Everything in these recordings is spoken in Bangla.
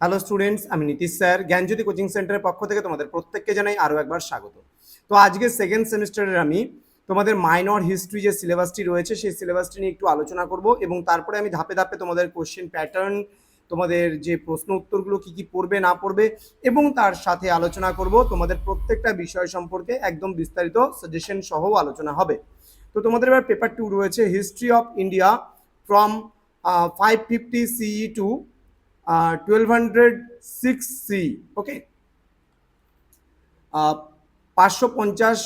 হ্যালো স্টুডেন্টস আমি নীতিশ স্যার। জ্ঞানজ্যোতি কোচিং সেন্টারের পক্ষ থেকে তোমাদের প্রত্যেককে জানাই আরও একবার স্বাগত। তো আজকে সেকেন্ড সেমিস্টারের আমি তোমাদের মাইনর হিস্ট্রি যে সিলেবাসটি রয়েছে, সেই সিলেবাসটি নিয়ে একটু আলোচনা করব এবং তারপরে আমি ধাপে ধাপে তোমাদের কোশ্চেন প্যাটার্ন তোমাদের যে প্রশ্ন উত্তরগুলো কি কি পড়বে, না পড়বে এবং তার সাথে আলোচনা করব তোমাদের প্রত্যেকটা বিষয় সম্পর্কে একদম বিস্তারিত সাজেশন সহ আলোচনা হবে। তো তোমাদের এবার পেপার টু রয়েছে history of India from five fifty CE to twelve hundred six C okay পাঁচশো পঞ্চাশ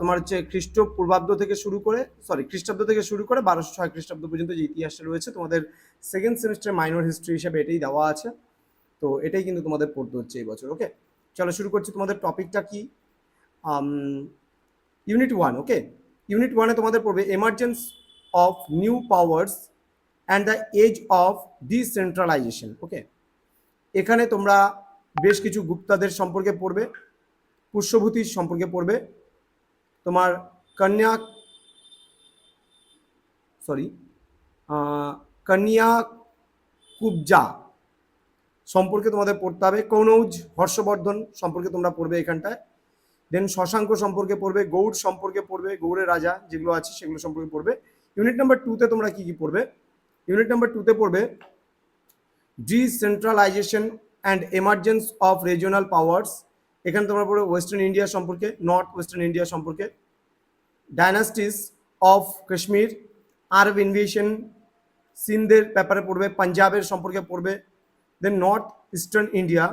তোমার হচ্ছে খ্রিস্টপূর্বাব্দ থেকে শুরু করে সরি খ্রিস্টাব্দ থেকে শুরু করে বারোশো ছয় খ্রিস্টাব্দ পর্যন্ত যে ইতিহাসটা রয়েছে, তোমাদের সেকেন্ড সেমিস্টার মাইনর হিস্ট্রি হিসেবে এটাই দেওয়া আছে। তো এটাই কিন্তু তোমাদের পড়তে হচ্ছে এই বছর ওকে চলো শুরু করছি, তোমাদের টপিকটা কি? ইউনিট ওয়ান ওকে ইউনিট ওয়ানে তোমাদের পড়বে emergence of new powers and the age of decentralisation okay এখানে তোমরা বেশ কিছু গুপ্তাদের সম্পর্কে পড়বে পুষ্যভূতির সম্পর্কে পড়বে, তোমার কন্যা সরি কন্যা কুবজা সম্পর্কে তোমাদের পড়তে হবে, কৌনৌজ হর্ষবর্ধন সম্পর্কে তোমরা পড়বে এখানটায় দেন শশাঙ্ক সম্পর্কে পড়বে, গৌড় সম্পর্কে পড়বে, গৌড়ের রাজা যেগুলো আছে সেগুলো সম্পর্কে পড়বে ইউনিট নাম্বার টুতে তোমরা কি কি পড়বে? ইউনিট নাম্বার টুতে পড়বে decentralisation and emergence of regional powers এখানে তোমরা পড়বে ওয়েস্টার্ন ইন্ডিয়া সম্পর্কে নর্থ ওয়েস্টার্ন ইন্ডিয়া সম্পর্কে। Dynasties of Kashmir Arab invasion সিন্ধের ব্যাপারে পড়বে পাঞ্জাবের সম্পর্কে পড়বে। দেন নর্থ ইস্টার্ন ইন্ডিয়া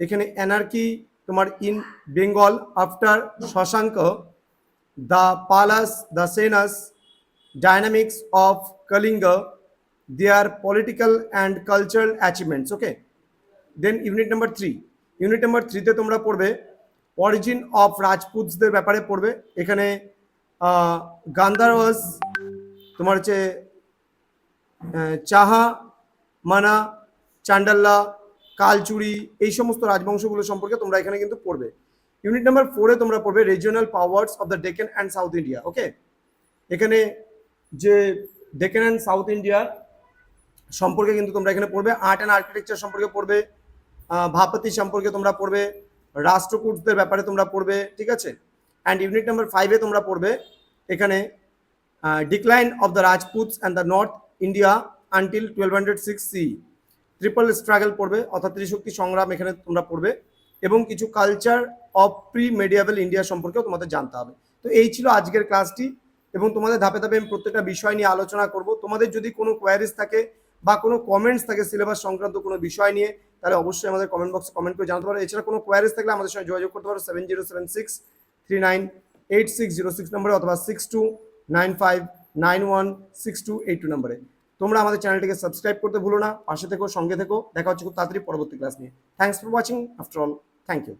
এখানে অ্যানার্কি তোমার in Bengal after Shashanka the Palas the Senas dynamics of Kalinga, their political and cultural achievements. Okay. Then unit number three. Unit number থ্রিতে তোমরা পড়বে অরিজিন অফ রাজপুতদের ব্যাপারে পড়বে এখানে গান্ধারওয়াস তোমার হচ্ছে চাহা মানা চান্ডাল্লা কালচুরি এই সমস্ত রাজবংশগুলো সম্পর্কে তোমরা এখানে কিন্তু পড়বে ইউনিট নাম্বার ফোরে তোমরা পড়বে regional powers of the Deccan and South India okay এখানে যে ডেকেন অ্যান্ড সাউথ ইন্ডিয়ার সম্পর্কে কিন্তু তোমরা এখানে পড়বে আর্ট অ্যান্ড আর্কিটেকচার সম্পর্কে পড়বে ভাপতি সম্পর্কে তোমরা পড়বে, রাষ্ট্রকূটদের ব্যাপারে তোমরা পড়বে, ঠিক আছে? অ্যান্ড ইউনিট নাম্বার ফাইভে তোমরা পড়বে, এখানে decline of the Rajputs and the North India until twelve hundred six C triple struggle পড়বে, অর্থাৎ ত্রিশক্তি সংগ্রাম এখানে তোমরা পড়বে, এবং কিছু culture of pre medieval India সম্পর্কেও তোমাদের জানতে হবে। তো এই ছিল আজকের ক্লাসটি এবং তোমাদের ধাপে ধাপে আমি প্রত্যেকটা বিষয় নিয়ে আলোচনা করব। তোমাদের যদি কোনো কোয়ারিজ থাকে বা কোনো কমেন্টস থাকে সিলেবাস সংক্রান্ত কোনো বিষয় নিয়ে, তাহলে অবশ্যই আমাদের কমেন্ট বক্সে কমেন্ট করে জানাতে পারো। এছাড়া কোনো কোয়ারিজ থাকলে আমাদের সঙ্গে যোগাযোগ করতে পারো seven zero seven six three nine eight six zero six নম্বরে অথবা six two nine five nine one six two eight two নম্বরে। তোমরা আমাদের চ্যানেলটিকে সাবস্ক্রাইব করতে ভুলো না, পাশে থেকো, সঙ্গে থেকো। দেখা হচ্ছে খুব তাড়াতাড়ি পরবর্তী ক্লাস নিয়ে। Thanks for watching after all thank you